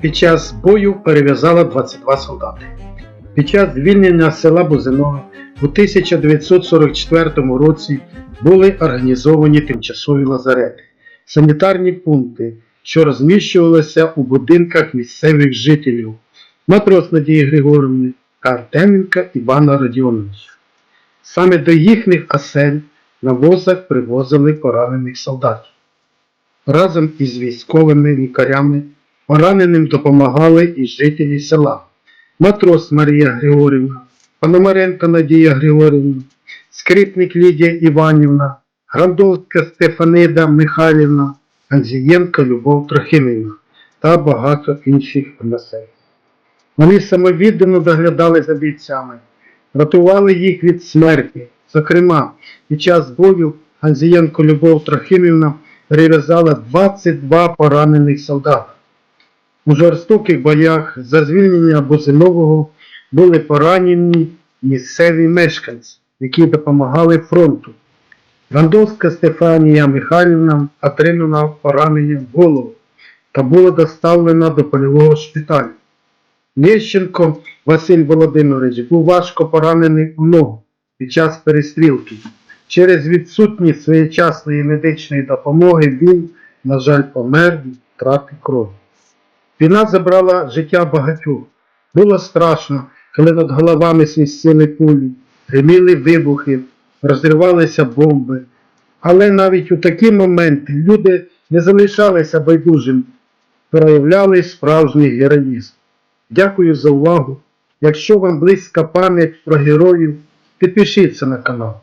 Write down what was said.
Під час бою перев'язала 22 солдати. Під час звільнення села Бузинове у 1944 році були організовані тимчасові лазарети, санітарні пункти, що розміщувалися у будинках місцевих жителів матрос Надії Григорівни та Артеменка Івана Радіоновича. Саме до їхніх осель на возах привозили поранених солдатів. Разом із військовими лікарями пораненим допомагали і жителі села. Матрос Марія Григорівна, Пономаренко Надія Григорівна, скрипник Лідія Іванівна, Грандовська Стефанида Михайлівна, Анзієнко Любов Трохимівна та багато інших населень. Вони самовіддано доглядали за бійцями, рятували їх від смерті. Зокрема, під час бою Анзієнко Любов Трохимівна перев'язала 22 поранених солдата. У жорстоких боях за звільнення Бузинового були поранені місцеві мешканці, які допомагали фронту. Гандовська Стефанія Михайлівна отримала поранення в голову та була доставлена до польового шпиталю. Лещенко Василь Володимирович був важко поранений у ногу під час перестрілки. Через відсутність своєчасної медичної допомоги він, на жаль, помер від втрати крові. Війна забрала життя багатьох. Було страшно, коли над головами свістіли кулі, гриміли вибухи, розривалися бомби. Але навіть у такі моменти люди не залишалися байдужими, проявляли справжній героїзм. Дякую за увагу. Якщо вам близька пам'ять про героїв, підпишіться на канал.